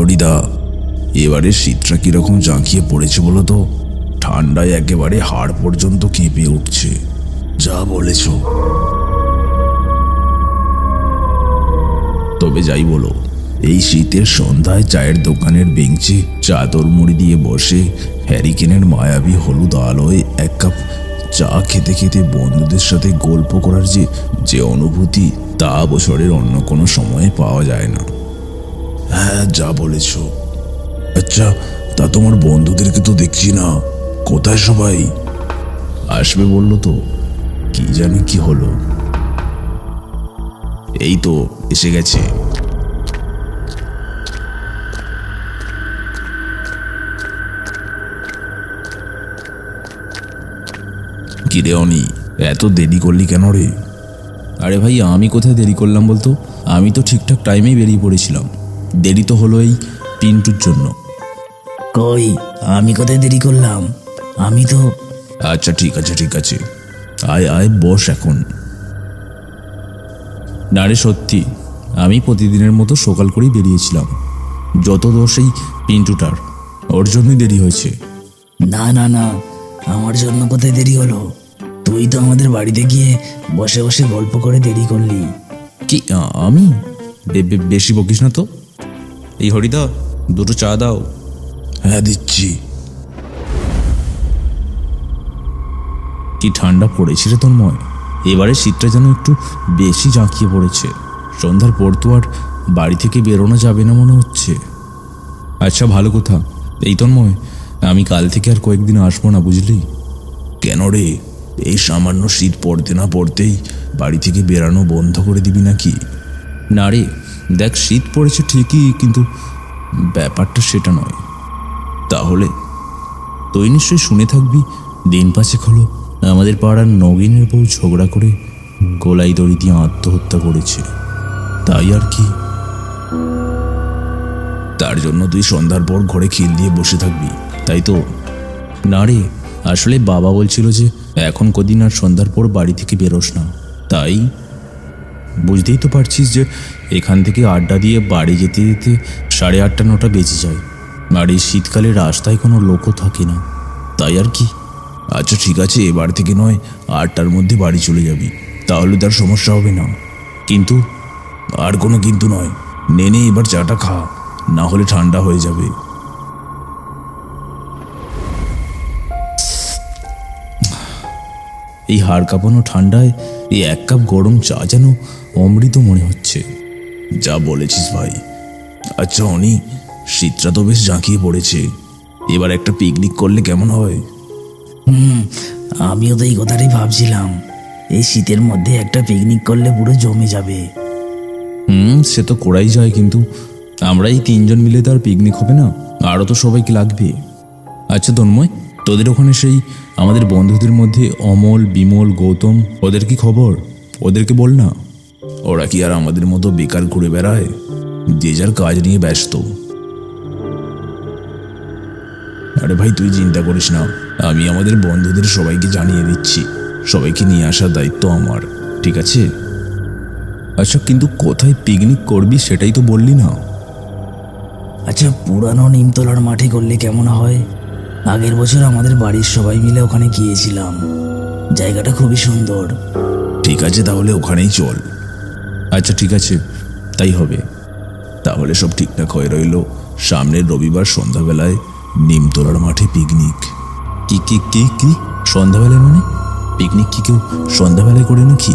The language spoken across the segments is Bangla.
হরিদা এবারে শীতটা কীরকম জাঁকিয়ে পড়েছে বলো তো? ঠান্ডায় একেবারে হাড় পর্যন্ত কেঁপে উঠছে। যা বলেছ। তবে যাই বলো, এই শীতের সন্ধ্যায় চায়ের দোকানের বেঞ্চে চাদর মুড়ি দিয়ে বসে হ্যারিকেনের মায়াবী হলুদ আলোয় এক কাপ চা খেতে খেতে বন্ধুদের সাথে গল্প করার যে যে অনুভূতি তা বছরের অন্য কোনো সময়ে পাওয়া যায় না। হ্যাঁ যা বলেছ। আচ্ছা তা তোমার বন্ধুদেরকে তো দেখছি না। কোথায় সবাই? আসবে বলল তো, কি জানি কি হলো। এই তো, এসে গেছে। কিরে অনি, এত দেরি করলি কেন রে? আরে ভাই আমি কোথায় দেরি করলাম বলতো? আমি তো ঠিকঠাক টাইমেই বেরিয়ে পড়েছিলাম। দেরি তো হলো এই পিন্টুর জন্য। কই? আমি কোথায় দেরি করলাম? আমি তো আচ্ছা ঠিক আছে ঠিক আছে। আয় আয় বস এখন। না রে সত্যি আমি প্রতিদিনের মতো সকাল করেই বেরিয়েছিলাম। যত দোষ এই পিন্টুটার ওর জন্যই দেরি হয়েছে। না না না আমার জন্য কোথায় দেরি হলো? তুই তো আমাদের বাড়িতে গিয়ে বসে বসে গল্প করে দেরি করলি। কি আমি? বেশি বকিস না তো? এই হরিদা দুটো চা দাও। হ্যাঁ দিচ্ছি। কি ঠান্ডা পড়েছে রে তন্ময়? এবারে শীতটা যেন একটু বেশি জাঁকিয়ে পড়েছে। সন্ধ্যার পর তো আর বাড়ি থেকে বেরোনো যাবে না মনে হচ্ছে। আচ্ছা ভালো কথা। এই তন্ময় আমি কাল থেকে আর কয়েকদিন আসব না বুঝলি? কেন রে? এই সামান্য শীত পড়তে না পড়তেই বাড়ি থেকে বেরানো বন্ধ করে দিবি নাকি? না রে দেখ, শীত পড়েছে ঠিকই, কিন্তু ব্যাপারটা সেটা নয়। তাহলে তুই নিশ্চয়ই শুনে থাকবি, দিন পাঁচেক হলো আমাদের পাড়ার নগিনের বউ ঝগড়া করে গোলাই দড়ি দিয়ে আত্মহত্যা করেছে তাই আর কি? তার জন্য তুই সন্ধ্যার পর ঘরে খিল দিয়ে বসে থাকবি, তাই তো? না রে, আসলে বাবা বলছিল যে এখন কদিন আর সন্ধ্যার পর বাড়ি থেকে বেরোস না, তাই বুঝতেই তো পারছিস যে এখান থেকে আড্ডা দিয়ে বাড়ি যেতে যেতে সাড়ে আটটা, নটা বেজে যায়। আর এই শীতকালে রাস্তায় কোনো লোকও থাকে না। তাই আর কি? আচ্ছা ঠিক আছে এবার থেকে নয়, আটটার মধ্যে বাড়ি চলে যাবি। তাহলে তার সমস্যা হবে না। কিন্তু, আর কোনো কিন্তু নয়। নেনে এবার চাটা খা, না হলে ঠান্ডা হয়ে যাবে। এই হাড় কাঁপানো ঠান্ডায় এই এক কাপ গরম চা যেন অমৃত মনে হচ্ছে। যা বলেছিস ভাই। আচ্ছা অনি শীতটা তো বেশ জাঁকিয়ে পড়েছে। এবার একটা পিকনিক করলে কেমন হয়? হুম আমিও তো এই কথাটাই ভাবছিলাম। এই শীতের মধ্যে একটা পিকনিক করলে পুরো জমে যাবে। হুম সে তো করাই যায় কিন্তু। আমরা এই তিনজন মিলে তো আর পিকনিক হবে না। আরও তো সবাইকে লাগবে। আচ্ছা তন্ময় তোদের ওখানে সেই আমাদের বন্ধুদের মধ্যে অমল বিমল গৌতম ওদের কি খবর? ওদেরকে বল না। ওরা কি আর আমাদের মতো বেকার ঘুরে বেড়ায়? যে যার কাজ নিয়ে ব্যস্ত। আরে ভাই তুই চিন্তা করিস না। আমি আমাদের বন্ধুদের সবাইকে জানিয়ে দিচ্ছি। সবাইকে নিয়ে আসার দায়িত্ব আমার ঠিক আছে? আচ্ছা কিন্তু কোথায় পিকনিক করবি সেটাই তো বললি না। আচ্ছা পুরানো নিমতলার মাঠে করলে কেমন হয়? আগের বছর আমাদের বাড়ির সবাই মিলে ওখানে গিয়েছিলাম। জায়গাটা খুবই সুন্দর। ঠিক আছে তাহলে ওখানেই চল। আচ্ছা ঠিক আছে। তাই হবে। তাহলে সব ঠিকঠাক হয়ে রইল। সামনের রবিবার সন্ধ্যাবেলায় নিমতলার মাঠে পিকনিক কি কি কি কি? সন্ধ্যাবেলায় মানে? পিকনিক কি কেউ সন্ধ্যাবেলায় করে নাকি?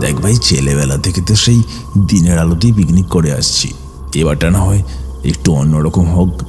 দেখ ভাই, ছেলেবেলা থেকে তো সেই দিনের আলোতেই পিকনিক করে আসছি। এবারটা না হয় একটু অন্যরকম হোক।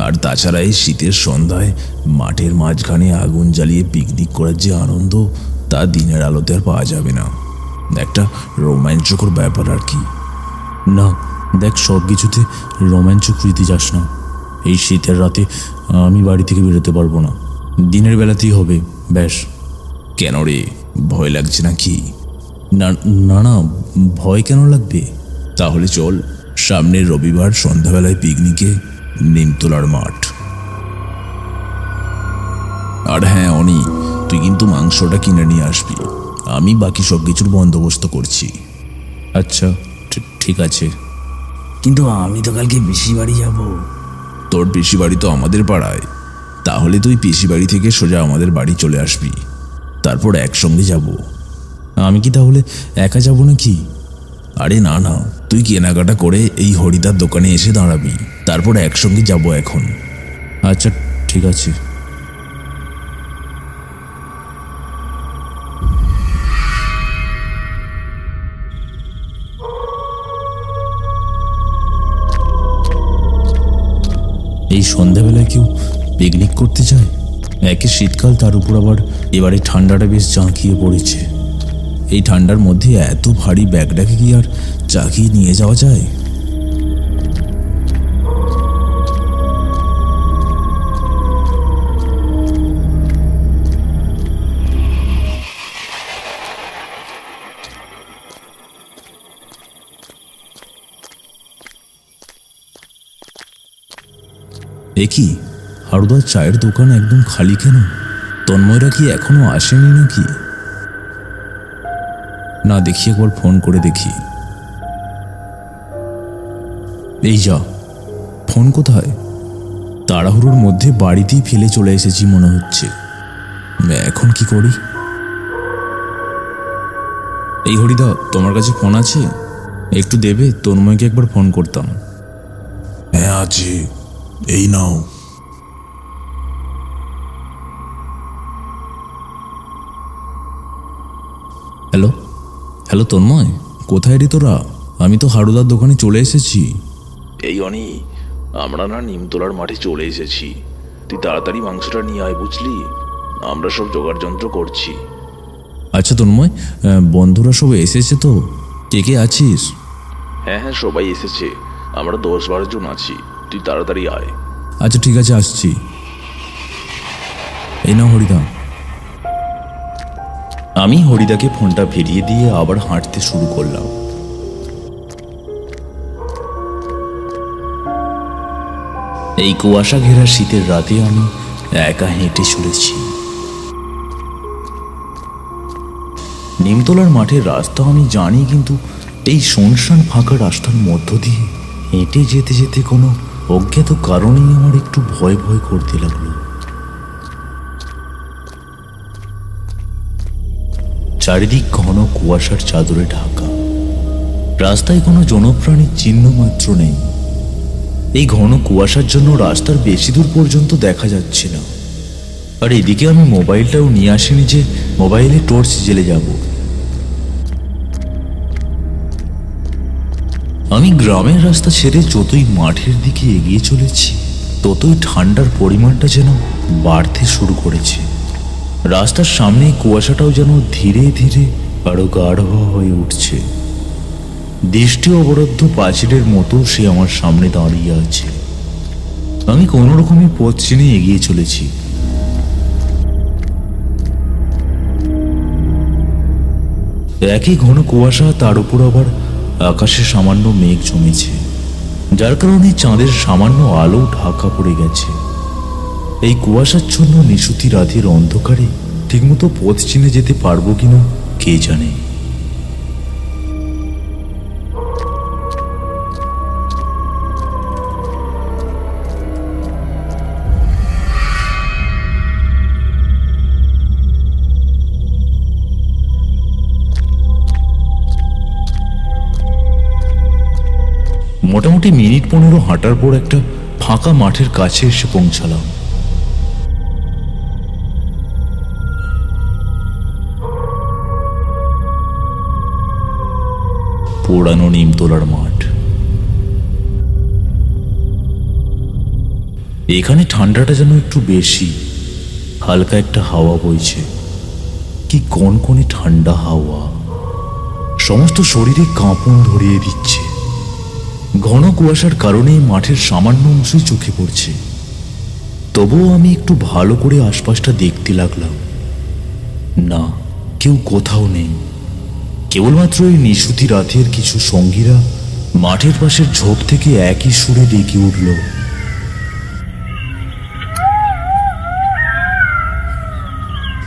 আর তাছাড়া এই শীতের সন্ধ্যায় মাঠের মাঝখানে আগুন জ্বালিয়ে পিকনিক করার যে আনন্দ, তা দিনের আলোতে আর পাওয়া যাবে না। একটা রোমাঞ্চকর ব্যাপার আর কি। না, দেখ সব কিছুতে রোমাঞ্চক রীতি যাস না। এই শীতের রাতে আমি বাড়ি থেকে বেরোতে পারব না। দিনের বেলাতেই হবে, ব্যাস। কেন রে, ভয় লাগছে নাকি? না না না, ভয় কেন লাগবে? তাহলে চল সামনের রবিবার সন্ধ্যাবেলায় পিকনিকে নিমতলার মাঠ। আর হ্যাঁ অনি, তুই কিন্তু মাংসটা কিনে নিয়ে আসবি। আমি বাকি সব কিছুর বন্দোবস্ত করছি। আচ্ছা ঠিক আছে। কিন্তু আমি তো কালকে বেশি বাড়ি যাব। তোর পিসি বাড়ি তো আমাদের পাড়ায়। তাহলে তুই পিসি বাড়ি থেকে সোজা আমাদের বাড়ি চলে আসবি। তারপর একসঙ্গে যাব। আমি কি তাহলে একা যাব নাকি? আরে না না। তুই কেনাকাটা করে এই হরিদার দোকানে এসে দাঁড়াবি। তারপর একসঙ্গে যাব এখন। আচ্ছা ঠিক আছে। এই সন্ধ্যাবেলায় কেউ পিকনিক করতে যায়? একে শীতকাল, তার উপর আবার এবারে ঠান্ডাটা বেশ জাঁকিয়ে পড়েছে। এই ঠান্ডার মধ্যে এত ভারী ব্যাগটাকে কি আর চাকিয়ে নিয়ে যাওয়া যায়? এ কি? হারুদার চায়ের দোকান একদম খালি কেন? তন্ময়রা কি এখনও আসেনি নাকি? না, দেখি একবার ফোন করে দেখি। এই যা, ফোন কোথায়? তাড়াহুড়োর মধ্যে বাড়িতেই ফেলে চলে এসেছি মনে হচ্ছে। এখন কি করি? এই হরিদা, তোমার কাছে ফোন আছে? একটু দেবে, তন্ময়কে একবার ফোন করতাম। হ্যাঁ আছে। এই নাও। হ্যালো হ্যালো তন্ময় কোথায় রে তোরা? আমি তো হারুদার দোকানে চলে এসেছি। এই অনি আমরা না নিমতলার মাঠে চলে এসেছি। তুই তাড়াতাড়ি মাংসটা নিয়ে আয় বুঝলি? আমরা সব জোগাড় যন্ত্র করছি। আচ্ছা তন্ময় বন্ধুরা সব এসেছে তো? কে কে আছিস? হ্যাঁ হ্যাঁ সবাই এসেছে। আমরা দশ বারো জন আছি। তুই তাড়াতাড়ি আয়। আচ্ছা ঠিক আছে আসছি। এই নাও হরিদা। আমি হরিদাকে ফোনটা ফিরিয়ে দিয়ে আবার হাঁটতে শুরু করলাম। এই কুয়াশা ঘেরা শীতের রাতে আমি একা হেঁটে চলেছি। নিমতলার মাঠের রাস্তা আমি জানি কিন্তু এই শুনশান ফাঁকা রাস্তার মধ্য দিয়ে হেঁটে যেতে যেতে কোনো অজ্ঞাত কারণেই আমার একটু ভয় ভয় করতে লাগল। চারিদিক ঘন কুয়াশার চাদরে ঢাকা। রাস্তায় কোনো জনপ্রাণীর চিহ্ন মাত্র নেই। এই ঘন কুয়াশার জন্য রাস্তার বেশি দূর পর্যন্ত দেখা যাচ্ছে না। আর এদিকে আমি মোবাইলটাও নিয়ে আসিনি যে মোবাইলে টর্চ জেলে যাব। আমি গ্রামের রাস্তা ছেড়ে যতই মাঠের দিকে এগিয়ে চলেছি, ততই ঠান্ডার পরিমাণটা যেন বাড়তে শুরু করেছে। রাস্তার সামনে কুয়াশাটাও যেন ধীরে ধীরে আরও গাঢ় হয়ে উঠছে। দৃষ্টি অবরুদ্ধ পাঁচিলের মতো সে আমার সামনে দাঁড়িয়ে আছে। আমি কোনো রকমই পথ চিনে এগিয়ে চলেছি। একই ঘন কুয়াশা তার উপর আবার আকাশে সামান্য মেঘ জমেছে। যার কারণে চাঁদের সামান্য আলো ঢাকা পড়ে গেছে। এই কুয়াশার জন্য নিশুতি রাধের অন্ধকারে ঠিকমতো পথ চিনে যেতে পারব কিনা, কে জানে? মোটামুটি মিনিট পনেরো হাঁটার পর একটা ফাঁকা মাঠের কাছে এসে পৌঁছালাম। পোড়ানো নিমতলার মাঠ। এখানে ঠান্ডাটা যেন একটু বেশি, হালকা একটা হাওয়া বইছে। কি কনকনে ঠান্ডা হাওয়া। সমস্ত শরীরে কাঁপন ধরিয়ে দিচ্ছে। ঘন কুয়াশার কারণে মাঠের সামান্য অংশই চোখে পড়ছে। তবুও আমি একটু ভালো করে আশপাশটা দেখতে লাগলাম। না, কেউ কোথাও নেই। কেবলমাত্র এই নিশুতি রাতের কিছু সঙ্গীরা মাঠের পাশের ঝোপ থেকে একই সুরে ডেকে উঠল।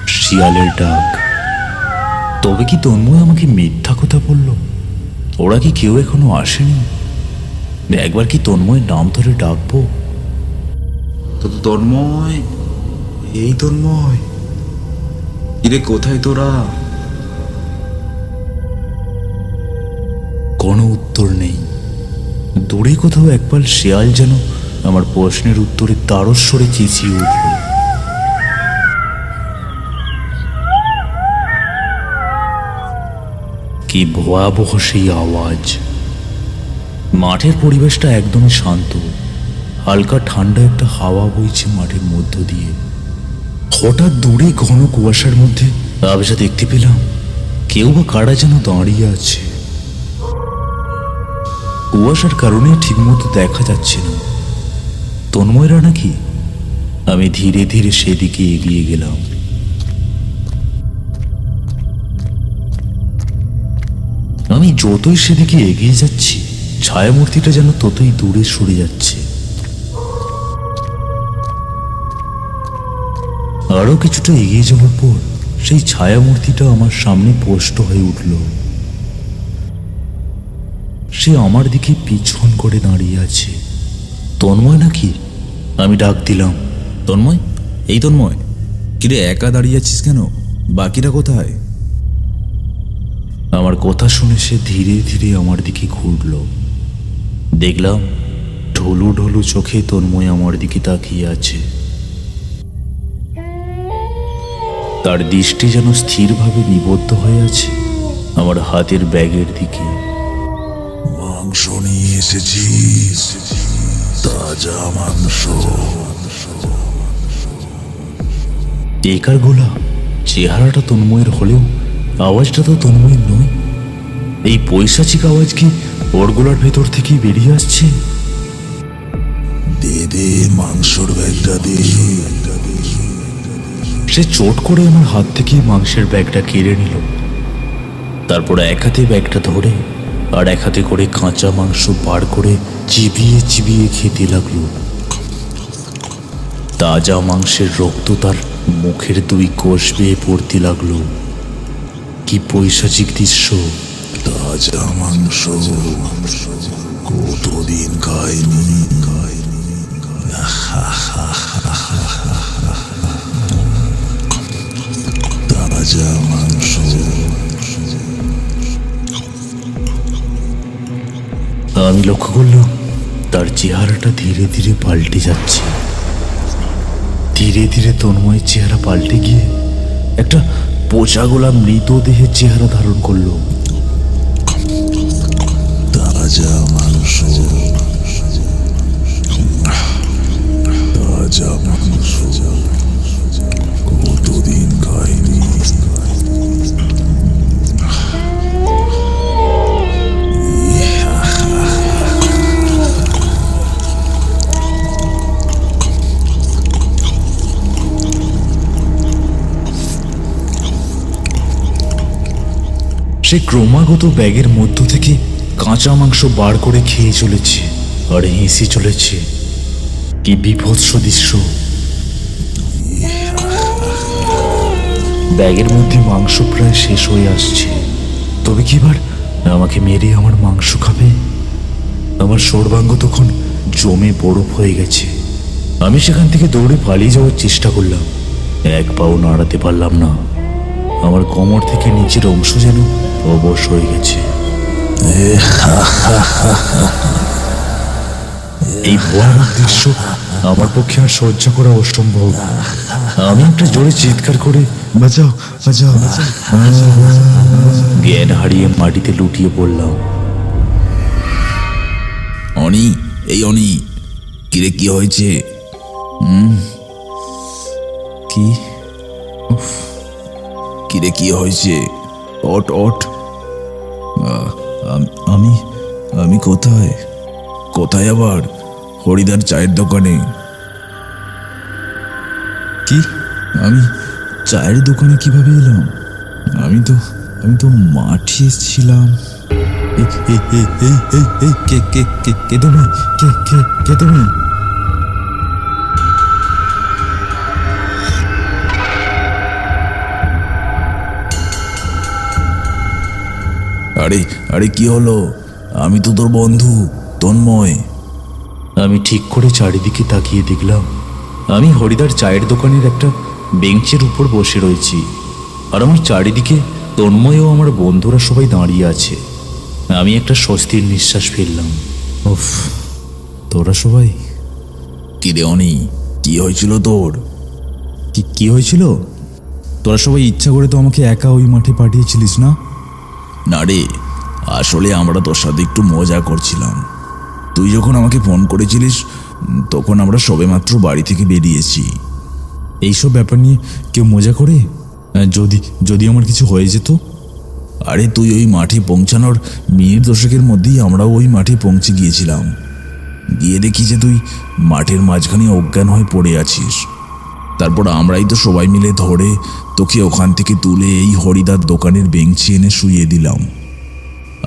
শিয়ালের ডাক। তবে কি তন্ময় আমাকে মিথ্যা কথা বলল? ওরা কি কেউ এখনও আসেনি? একবার কি তন্ময় নাম ধরে ডাকবো? তো তন্ময় এই তন্ময় কিরে কোথায় তোরা? কোনো উত্তর নেই। দূরে কোথাও একবার শেয়াল যেন আমার প্রশ্নের উত্তরে তারস্বরে চেঁচিয়ে উঠল। কি ভয়াবহ সেই আওয়াজ। মাঠের পরিবেশটা একদমই শান্ত। হালকা ঠান্ডা একটা হাওয়া বইছে মাঠের মধ্য দিয়ে। হঠাৎ দূরে ঘন কুয়াশার মধ্যে আবেশা দেখতে পেলাম, কেউ বা কারা যেন দাঁড়িয়ে আছে। কুয়াশার কারণে ঠিকমতো দেখা যাচ্ছে না। তন্ময়রা নাকি আমি ধীরে ধীরে সেদিকে এগিয়ে গেলাম। আমি যতই সেদিকে এগিয়ে যাচ্ছি ছায়ামূর্তিটা যেন ততই দূরে সরে যাচ্ছে। আরও কিছুটা এগিয়ে যাওয়ার পর সেই ছায়ামূর্তিটা আমার সামনে স্পষ্ট হয়ে উঠল। সে আমার দিকে পিছন করে দাঁড়িয়ে আছে। তন্ময় নাকি? আমি ডাক দিলাম। তন্ময়? এই তন্ময়, কিরে একা দাঁড়িয়ে আছিস কেন? বাকিরা কোথায়? আমার কথা শুনে সে ধীরে ধীরে আমার দিকে ঘুরল। দেখলাম ঢোলু ঢোলু চোখে তন্ময় আমার দিকে তাকিয়ে আছে। তার দৃষ্টি যেন স্থিরভাবে নিবদ্ধ হয়ে আছে আমার হাতের ব্যাগের দিকে। মাংস নিয়ে এসেছিস তাজা মাংস। টেকার গোলা? চেহারাটা তন্ময়ের হলেও আওয়াজটা তো তন্ময়ের নয়। এই পৈশাচিক আওয়াজ কি ওর গোলার ভেতর থেকেই বেরিয়ে আসছে। দে দে মাংসর ব্যাগটা দে। সে চোট করে আমার হাত থেকে মাংসের ব্যাগটা কেড়ে নিল। তারপর এক হাতে ব্যাগটা ধরে আর এক হাতে করে কাঁচা মাংস বার করে চিবিয়ে চিবিয়ে খেতে লাগল। তাজা মাংসের রক্ত তার মুখের দুই কোষ বেয়ে পড়তে লাগল। কি পৈশাচিক দৃশ্য। তাজা মাংস কতদিন খাইনি? তাজা মাংস। আমি লক্ষ্য করলাম তার চেহারাটা ধীরে ধীরে পাল্টে যাচ্ছে। ধীরে ধীরে তন্ময়ের চেহারা পাল্টে গিয়ে একটা পচা গোলা মৃতদেহের চেহারা ধারণ করল। তাজা সে ক্রমাগত ব্যাগের মধ্য থেকে কাঁচা মাংস বার করে খেয়ে চলেছে আর হেসে চলেছে। কি বিভৎস দৃশ্য। ব্যাগের মধ্যে মাংস প্রায় শেষ হয়ে আসছে। তবে কি এবার আমাকে মেরে আমার মাংস খাবে? আমার সর্বাঙ্গ তখন জমে বরফ হয়ে গেছে। আমি সেখান থেকে দৌড়ে পালিয়ে যাওয়ার চেষ্টা করলাম। এক পাও নাড়াতে পারলাম না। আমার কোমর থেকে নিচের অংশ যেন অবশ হয়ে গেছে। এই ভয়ানক দৃশ্য আমার পক্ষে আর সহ্য করা অসম্ভব। আমি একটা জোরে চিৎকার করে বাঁচাও বাঁচাও জ্ঞান হারিয়ে মাটিতে লুটিয়ে পড়লাম। অনি এই অনি কিরে কি হয়েছে? কি? কিরে কি হয়েছে? অট অট আমি আমি কোথায়? কোথায় আবার? হরিদার চায়ের দোকানে। কি? আমি চায়ের দোকানে কীভাবে এলাম? আমি তো আমি তো মাঠে ছিলাম এই এই এই এই এই এই কে কে কে কে তুমি? কে কে কে তুমি? আরে আরে কি হলো? আমি তো তোর বন্ধু তন্ময়। আমি ঠিক করে চারিদিকে তাকিয়ে দেখলাম আমি হরিদার চায়ের দোকানের একটা বেঞ্চের উপর বসে রয়েছি আর আমার চারিদিকে তন্ময় ও আমার বন্ধুরা সবাই দাঁড়িয়ে আছে। আমি একটা স্বস্তির নিঃশ্বাস ফেললাম। উফ তোরা সবাই? কিরে অনি কি হয়েছিল তোর? কি কি হয়েছিল? তোরা সবাই ইচ্ছা করে তো আমাকে একা ওই মাঠে পাঠিয়েছিলিস না? না রে আসলে আমরা তোর সাথে একটু মজা করছিলাম। তুই যখন আমাকে ফোন করেছিলিস তখন আমরা সবেমাত্র বাড়ি থেকে বেরিয়েছি। এইসব ব্যাপার নিয়ে কেউ মজা করে? আহ, যদি যদি আমার কিছু হয়ে যেত। আরে তুই ওই মাঠে পৌঁছানোর মিনিট দশকের মধ্যেই আমরাও ওই মাঠে পৌঁছে গিয়েছিলাম। গিয়ে দেখি যে তুই মাঠের মাঝখানে অজ্ঞান হয়ে পড়ে আছিস। তারপর আমরাই তো সবাই মিলে ধরে তোকে ওখান থেকে তুলে এই হরিদার দোকানের বেঞ্চি এনে শুইয়ে দিলাম।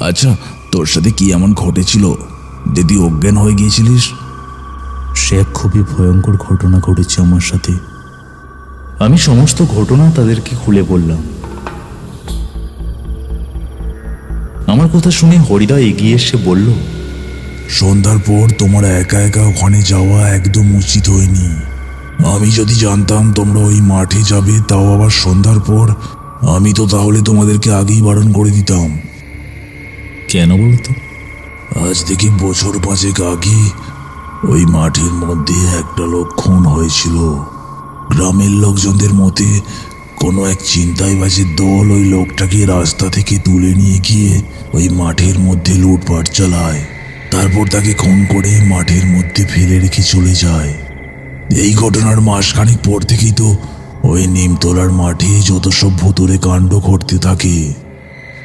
আচ্ছা তোর সাথে কি এমন ঘটেছিল? দিদি অজ্ঞান হয়ে গিয়েছিলিস? সে এক খুবই ভয়ঙ্কর ঘটনা ঘটেছে আমার সাথে। আমি সমস্ত ঘটনা তাদেরকে খুলে বললাম। আমার কথা শুনে হরিদা এগিয়ে এসে বলল সন্ধ্যার পর তোমার একা একা ওখানে যাওয়া একদম উচিত হয়নি। আমি যদি জানতাম তোমরা ওই মাঠে যাবে তাও আবার সন্ধ্যার পর আমি তো তাহলে তোমাদেরকে আগেই বারণ করে দিতাম। কেন বলতো আজ থেকে বছর পাঁচেক আগে ওই মাঠের মধ্যে একটা লোক খুন হয়েছিল। গ্রামের লোকজনদের মতে কোনো এক চিন্তাইবাজের দল ওই লোকটাকে রাস্তা থেকে তুলে নিয়ে গিয়ে ওই মাঠের মধ্যে লুটপাট চালায়। তারপর তাকে খুন করে মাঠের মধ্যে ফেলে রেখে চলে যায়। এই ঘটনার মাসখানেক পর থেকেই তো ওই নিমতলার মাঠে যত সব ভুতুরে কাণ্ড ঘটতে থাকে।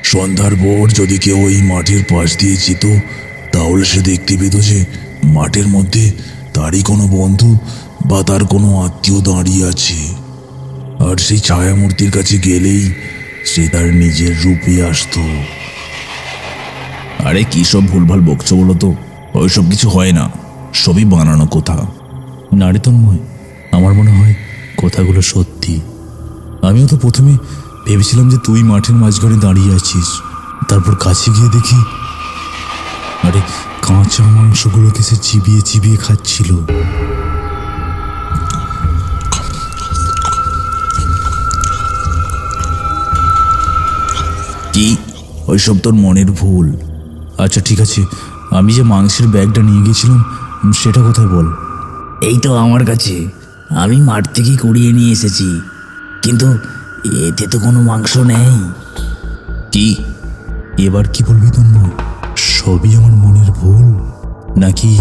সন্ধ্যার পর যদি কেউ ওই মাঠের পাশ দিয়ে যেত, তাহলে সে দেখতে পেত যে মাঠের মধ্যে তারই কোনো বন্ধু বা তার কোনো আত্মীয় দাঁড়িয়ে আছে। আর সেই ছায়ামূর্তির কাছে গেলেই সে তার নিজের রূপে আসতো। আরে কি সব ভুলভাল বকছো বলো তো? ওইসব কিছু হয় না। সবই বানানো কথা। নারে তন্ময় আমার মনে হয় কথাগুলো সত্যি। আমিও তো প্রথমে ভেবেছিলাম যে তুই মাঠের মাঝখানে দাঁড়িয়ে আছিস। তারপর কাছে গিয়ে দেখি, আরে, কাঁচা মাংসগুলোকে সে চিবিয়ে চিবিয়ে খাচ্ছিল। কি? ওইসব তোর মনের ভুল। আচ্ছা ঠিক আছে। আমি যে মাংসের ব্যাগটা নিয়ে গেছিলাম সেটা কোথায় বল? এই তো আমার কাছে। আমি মাঠ থেকে কুড়িয়ে নিয়ে এসেছি। কিন্তু এতে তো কোনো মাংস নেই। কি? এবার কি বলবি তন্ময়? সবই আমার মনের ভুল। নাকি